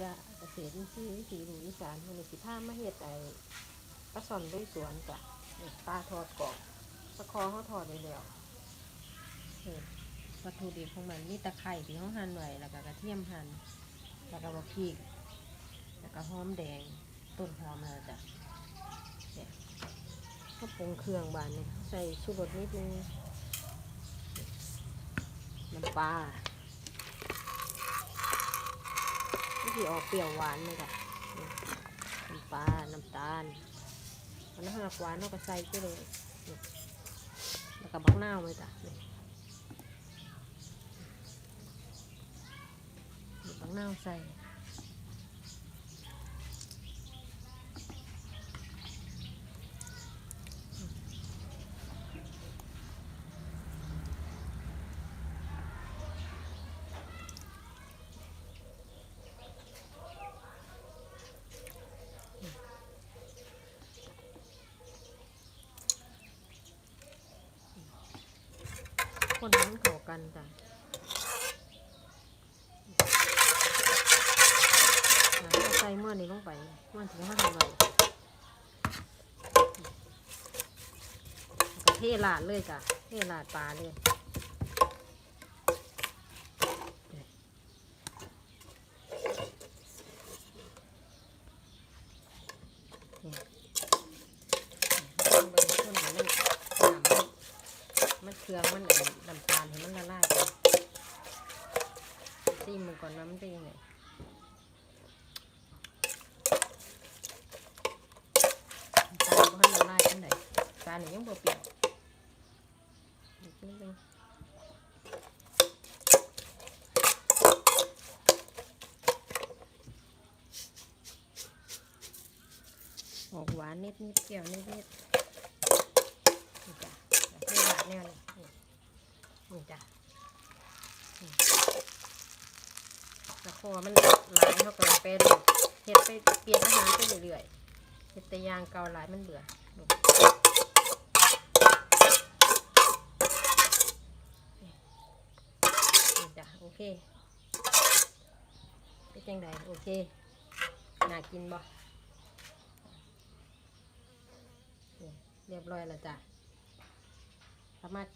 จะเกษตรินทรีย์วิถีหนูอีสานมันสิพามาเฮ็ดไอปลาซ่อนลุยสวนจ้ะปลาทอดกรอบปลาคอเขาทอดได้แล้ววัตถุดิบของมันมีตะไคร้ที่เขาหั่นไว้แล้วก็กระเทียมหั่นแล้วก็บักพริกแล้วก็หอมแดงต้นหอมแล้วจ้ะเนี่ยเขาปรุงเครื่องบานนี่ใส่ชูรสนิดนึงน้ำปลา ที่อออกเปรี้ยวหวานเลยค่ะน้ำปลา น้ำตาลมันหากหวานเราก็ใส่ไปเลยแล้วก็บักนาวเลยจ้ะบักนาใส่ คนนั้นเข้ากันจ้ะใส่เมื่อนี้ลงไปเมื่อถึงห้าทำไมก็เทลาดเลยจ้ะเทลาดปลาเลยต้องไปคนให้มันน้ำมัน มัน เครื่องมันไอ้น้ำตาลให้มันละลายไปซีมมันก่อนว่ามันเป็นยังไงตาลก็ให้ละลายกันไหนตาลนี่ยังบ่เปรี้ยวอีกนิดนึงออกหวานนิดนิดเปรี้ยวนิดนิดๆนี่จ้ะเพื่อหวาน แนวนี้นี่นี่จ้ะนี่แล้วพอมันหลายเขาก็ไปเรื่อยเฮ็ดไปเปลี่ยนอาหารไปเรื่อยๆเฮ็ดแต่ยางเกาหลายมันเบื่อลูนี่จ้ะโอเคเป็นจังไดโอเคน่ากินบ่เรียบร้อยแล้วจ้ะ สามารถ